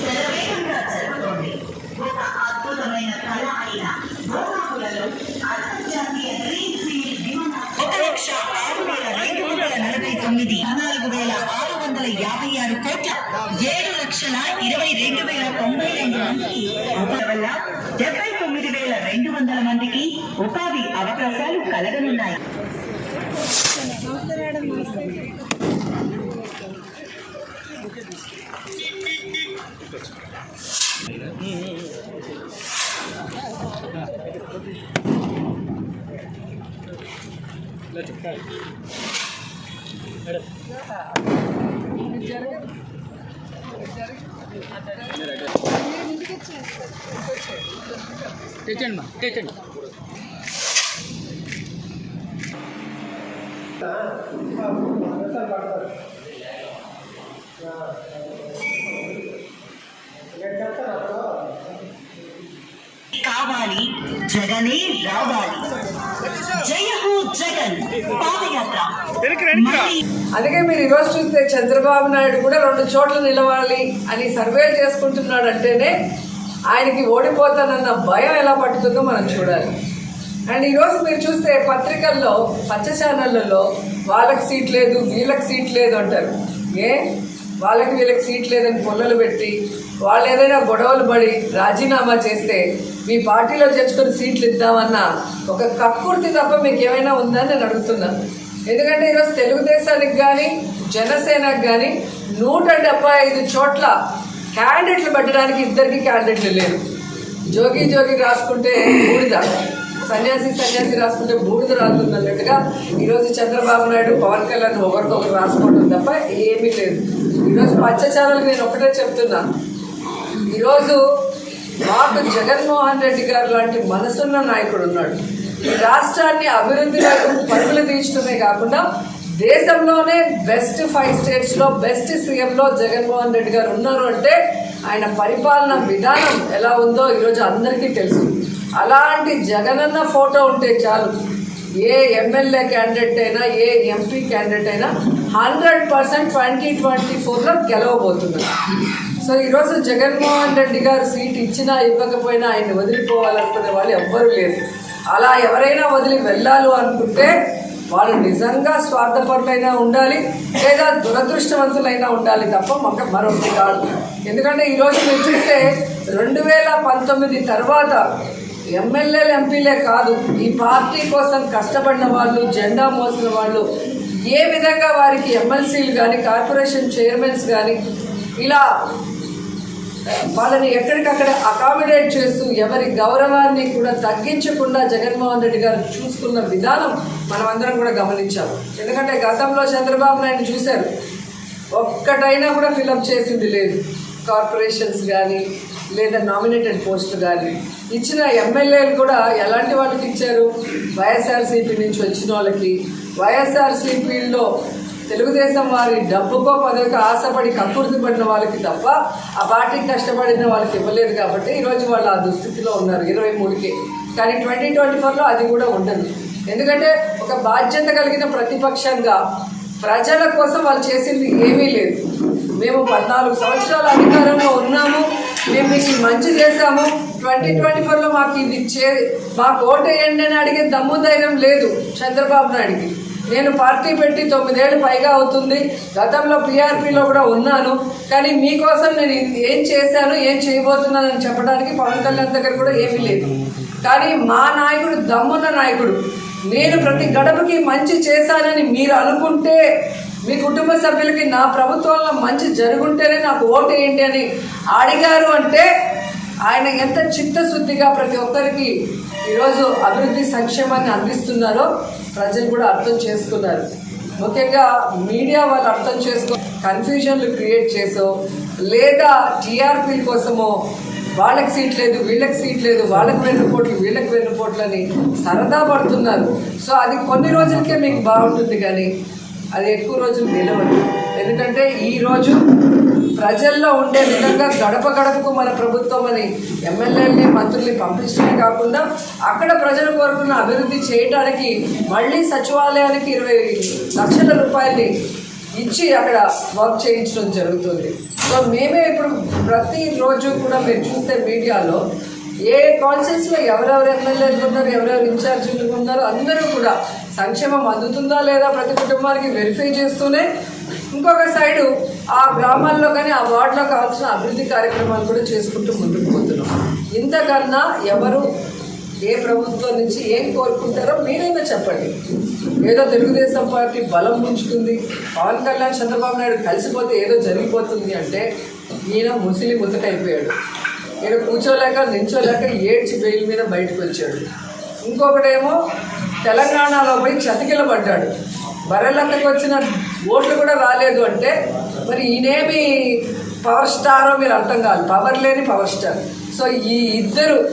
శరవేగంగా జరుగుతోంది. ఒక అద్భుతమైన కళ అయిన భూమాకులలో అంతర్జాతీయ గ్రీన్ ఫీల్డ్ ఒక లక్ష ఆరు వేల రెండు వందల నలభై తొమ్మిది నాలుగు వేల ఆరు వందల యాభై ఆరు కోట్ల ఏడు లక్షల ఇరవై రెండు వేల తొంభై రెండు మందికి వల్ల డెబ్బై తొమ్మిది వేల రెండు వందల మందికి ఉపాధి అవకాశాలు కలగనున్నాయి. తెచ్చండి మా తెచ్చండి. కావాలి జగనే రావాలి. అందుకే మీరు ఈరోజు చూస్తే చంద్రబాబు నాయుడు కూడా రెండు చోట్ల నిలవాలి అని సర్వేలు చేసుకుంటున్నాడు అంటేనే ఆయనకి ఓడిపోతానన్న భయం ఎలా పట్టుతుందో మనం చూడాలి. అండ్ ఈరోజు మీరు చూస్తే పత్రికల్లో పచ్చ ఛానళ్ళలో వాళ్ళకి సీట్ లేదు వీళ్ళకి సీట్ లేదు అంటారు. ఏ? వాళ్ళకి వీళ్ళకి సీట్ లేదని పొల్లలు పెట్టి వాళ్ళు ఏదైనా గొడవలు పడి రాజీనామా చేస్తే మీ పార్టీలో చేర్చుకొని సీట్లు ఇద్దామన్న ఒక కక్కుర్తి తప్ప మీకు ఏమైనా ఉందా నేను అడుగుతున్నాను ఎందుకంటే ఈరోజు తెలుగుదేశానికి కానీ జనసేనకు కానీ నూట డెబ్బై ఐదు చోట్ల క్యాండిడేట్లు పెట్టడానికి ఇద్దరికి క్యాండిడేట్లు లేరు. జోగి జోగి రాసుకుంటే బూడిద. సన్యాసి సన్యాసి రాసుకుంటే బూడిద రాస్తుంది ఈరోజు చంద్రబాబు నాయుడు పవన్ కళ్యాణ్ ఒకరికొకరు రాసుకోవడం తప్ప ఏమీ లేదు. ఈరోజు పచ్చచారాలకు నేను ఒకటే చెప్తున్నా. ఈరోజు మాకు జగన్మోహన్ రెడ్డి గారు లాంటి మనసున్న నాయకుడు ఉన్నాడు. ఈ రాష్ట్రాన్ని అభివృద్ధి వైపు పరుగులు తీర్చడమే కాకుండా దేశంలోనే బెస్ట్ ఫైవ్ స్టేట్స్లో బెస్ట్ సీఎంలో జగన్మోహన్ రెడ్డి గారు ఉన్నారు అంటే ఆయన పరిపాలన విధానం ఎలా ఉందో ఈరోజు అందరికీ తెలుసు. అలాంటి జగనన్న ఫోటో ఉంటే చాలు. ఏ ఎమ్మెల్యే క్యాండిడేట్ అయినా ఏ ఎంపీ క్యాండిడేట్ అయినా హండ్రెడ్ పర్సెంట్ ట్వంటీ ట్వంటీ ఫోర్లో గెలవబోతున్నారు. సో ఈరోజు జగన్మోహన్ రెడ్డి గారు సీట్ ఇచ్చినా ఇవ్వకపోయినా ఆయన వదిలిపోవాలనుకునే వాళ్ళు ఎవ్వరూ లేరు. అలా ఎవరైనా వదిలి వెళ్ళాలి అనుకుంటే వాళ్ళు నిజంగా స్వార్థపరులైనా ఉండాలి లేదా దురదృష్టవంతులైనా ఉండాలి తప్ప మాకు మరొకటి కాదు. ఎందుకంటే ఈరోజు మీరు చూస్తే రెండు వేల పంతొమ్మిది తర్వాత ఎమ్మెల్యేలు ఎంపీలే కాదు ఈ పార్టీ కోసం కష్టపడిన వాళ్ళు జెండా మోసిన వాళ్ళు ఏ విధంగా వారికి ఎమ్మెల్సీలు కానీ కార్పొరేషన్ చైర్మన్స్ కానీ ఇలా వాళ్ళని ఎక్కడికక్కడ అకామిడేట్ చేస్తూ ఎవరి గౌరవాన్ని కూడా తగ్గించకుండా జగన్మోహన్ రెడ్డి గారు చూసుకున్న విధానం మనమందరం కూడా గమనించాము ఎందుకంటే గతంలో చంద్రబాబు నాయుడు చూశారు ఒక్కటైనా కూడా ఫిలప్ చేసింది లేదు. కార్పొరేషన్స్ కానీ లేదా నామినేటెడ్ పోస్టులు కానీ ఇచ్చిన ఎమ్మెల్యేలు కూడా ఎలాంటి వాళ్ళకి ఇచ్చారు? వైఎస్ఆర్సీపీ నుంచి వచ్చిన వాళ్ళకి వైఎస్ఆర్సీపీలో తెలుగుదేశం వారి డబ్బుకో పదవికి ఆశపడి కక్కుర్తి పడిన వాళ్ళకి తప్ప ఆ పార్టీకి కష్టపడిన వాళ్ళకి ఇవ్వలేదు కాబట్టి ఈరోజు వాళ్ళు ఆ దుస్థితిలో ఉన్నారు ఇరవై మూడుకి. కానీ ట్వంటీ ట్వంటీ ఫోర్లో అది కూడా ఉండదు. ఎందుకంటే ఒక బాధ్యత కలిగిన ప్రతిపక్షంగా ప్రజల కోసం వాళ్ళు చేసింది ఏమీ లేదు. మేము పద్నాలుగు సంవత్సరాల అధికారంలో ఉన్నాము మేము మీకు మంచి చేశాము ట్వంటీ ట్వంటీ ఫోర్లో మాకు ఇది చే మాకు ఓటు వేయండి అని అడిగే దమ్ము ధైర్యం లేదు చంద్రబాబు నాయుడికి. నేను పార్టీ పెట్టి తొమ్మిదేళ్ళు పైగా అవుతుంది. గతంలో పీఆర్పీలో కూడా ఉన్నాను. కానీ మీకోసం నేను ఏం చేశాను ఏం చేయబోతున్నానని చెప్పడానికి పవన్ కళ్యాణ్ దగ్గర కూడా ఏమీ లేదు. కానీ మా నాయకుడు దమ్మున్న నాయకుడు నేను ప్రతి గడపకి మంచి చేశానని మీరు అనుకుంటే మీ కుటుంబ సభ్యులకి నా ప్రభుత్వంలో మంచి జరుగుంటేనే నాకు ఓటు ఏంటి అని అడిగారు అంటే ఆయన ఎంత చిత్తశుద్ధిగా ప్రతి ఒక్కరికి ఈరోజు అభివృద్ధి సంక్షేమాన్ని అందిస్తున్నారో ప్రజలు కూడా అర్థం చేసుకున్నారు. ముఖ్యంగా మీడియా వాళ్ళు అర్థం చేసుకో కన్ఫ్యూజన్లు క్రియేట్ చేసో లేదా టీఆర్పీల కోసమో వాళ్ళకి సీట్ లేదు వీళ్ళకి సీట్ లేదు వాళ్ళకి వెన్నుపోట్లు వీళ్ళకి వెన్నుపోట్లు అని సరదా పడుతున్నారు. సో అది కొన్ని రోజులకే మీకు బాగుంటుంది కానీ అది ఎక్కువ రోజులు నిలవదు. ఎందుకంటే ఈరోజు ప్రజల్లో ఉండే విధంగా గడప గడపకు మన ప్రభుత్వం అని ఎమ్మెల్యేలని మంత్రుల్ని పంపించడమే కాకుండా అక్కడ ప్రజల కోరుకున్న అభివృద్ధి చేయడానికి మళ్ళీ సచివాలయానికి ఇరవై లక్షల రూపాయలని ఇచ్చి అక్కడ వర్క్ చేయించడం జరుగుతుంది. సో మేమే ఇప్పుడు ప్రతిరోజు కూడా మీరు చూస్తే మీడియాలో ఏ కాన్సెన్స్లో ఎవరెవరు ఎమ్మెల్యేలు ఉన్నారు ఎవరెవరు ఇన్ఛార్జీలు ఉన్నారు అందరూ కూడా సంక్షేమం అందుతుందా లేదా ప్రతి కుటుంబానికి వెరిఫై చేస్తూనే ఇంకొక సైడు ఆ గ్రామాల్లో కానీ ఆ వార్డులో కావాల్సిన అభివృద్ధి కార్యక్రమాలు కూడా చేసుకుంటూ ముందుకు పోతున్నాం. ఇంతకన్నా ఎవరు ఏ ప్రభుత్వం నుంచి ఏం కోరుకుంటారో మీరైనా చెప్పండి. ఏదో తెలుగుదేశం పార్టీ బలం ఉంచుతుంది పవన్ కళ్యాణ్ చంద్రబాబు నాయుడు కలిసిపోతే ఏదో జరిగిపోతుంది అంటే ఈయన ముసిలి ముతకైపోయాడు. ఈయన కూర్చోలేక నించోలేక ఏడ్చి బెయిల్ మీద బయటకు వచ్చాడు. ఇంకొకటేమో తెలంగాణలో పోయి చతికిల పడ్డాడు బర్రెలంకకి వచ్చిన ఓట్లు కూడా రాలేదు అంటే మరి ఈయనేమి పవర్ స్టారో మీరు అర్థం కాదు. పవర్ లేని పవర్ స్టార్ సో ఈ ఇద్దరు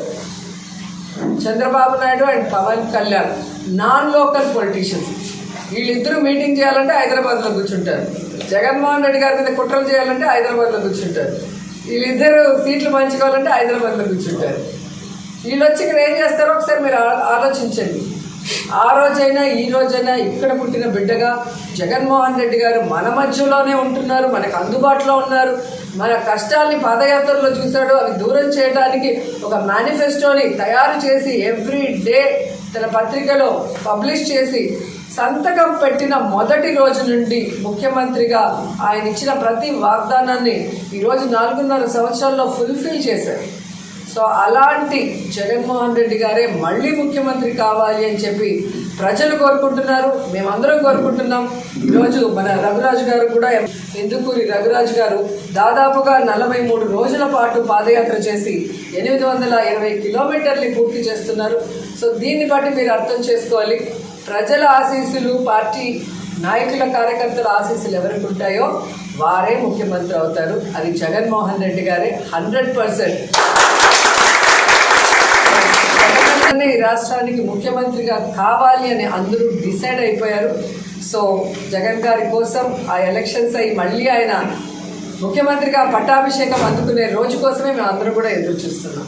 Chandrababu Naidu and Pawan Kalyan non local politicians వీళ్ళిద్దరూ మీటింగ్ చేయాలంటే హైదరాబాద్లో కూర్చుంటారు. జగన్మోహన్ రెడ్డి గారి మీద కుట్రలు చేయాలంటే హైదరాబాద్లో కూర్చుంటారు. వీళ్ళిద్దరు సీట్లు పంచుకోవాలంటే హైదరాబాద్లో కూర్చుంటారు. వీళ్ళు వచ్చి ఇక్కడ ఏం చేస్తారో ఒకసారి మీరు ఆ- ఆలోచించండి. ఆ రోజైనా ఈ రోజైనా ఇక్కడ పుట్టిన బిడ్డగా జగన్మోహన్ రెడ్డి గారు మన మధ్యలోనే ఉంటున్నారు మనకు అందుబాటులో ఉన్నారు. మన కష్టాల్ని పాదయాత్రలో చూశాడు అవి దూరం చేయడానికి ఒక మేనిఫెస్టోని తయారు చేసి ఎవ్రీ డే తన పత్రికలో పబ్లిష్ చేసి సంతకం పెట్టిన మొదటి రోజు నుండి ముఖ్యమంత్రిగా ఆయన ఇచ్చిన ప్రతి వాగ్దానాన్ని ఈరోజు నాలుగున్నర సంవత్సరాల్లో ఫుల్ఫిల్ చేశారు. సో అలాంటి జగన్మోహన్ రెడ్డి గారే మళ్ళీ ముఖ్యమంత్రి కావాలి అని చెప్పి ప్రజలు కోరుకుంటున్నారు. మేమందరం కోరుకుంటున్నాం. ఈరోజు మన రఘురాజు గారు కూడా ఇందుకూరి రఘురాజు గారు దాదాపుగా నలభై మూడు రోజుల పాటు పాదయాత్ర చేసి ఎనిమిది వందల ఇరవై కిలోమీటర్లు పూర్తి చేస్తున్నారు. సో దీన్ని బట్టి మీరు అర్థం చేసుకోవాలి. ప్రజల ఆశీస్సులు పార్టీ నాయకుల కార్యకర్తల ఆశీస్సులు ఎవరికి ఉంటాయో వారే ముఖ్యమంత్రి అవుతారు. అది జగన్మోహన్ రెడ్డి గారే హండ్రెడ్ పర్సెంట్. ఈ రాష్ట్రానికి ముఖ్యమంత్రిగా కావాలి అని అందరూ డిసైడ్ అయిపోయారు. సో జగన్ గారి కోసం ఆ ఎలక్షన్స్ అయి మళ్ళీ ఆయన ముఖ్యమంత్రిగా పట్టాభిషేకం అందుకునే రోజు కోసమే మేము అందరూ కూడా ఎదురు చూస్తున్నాం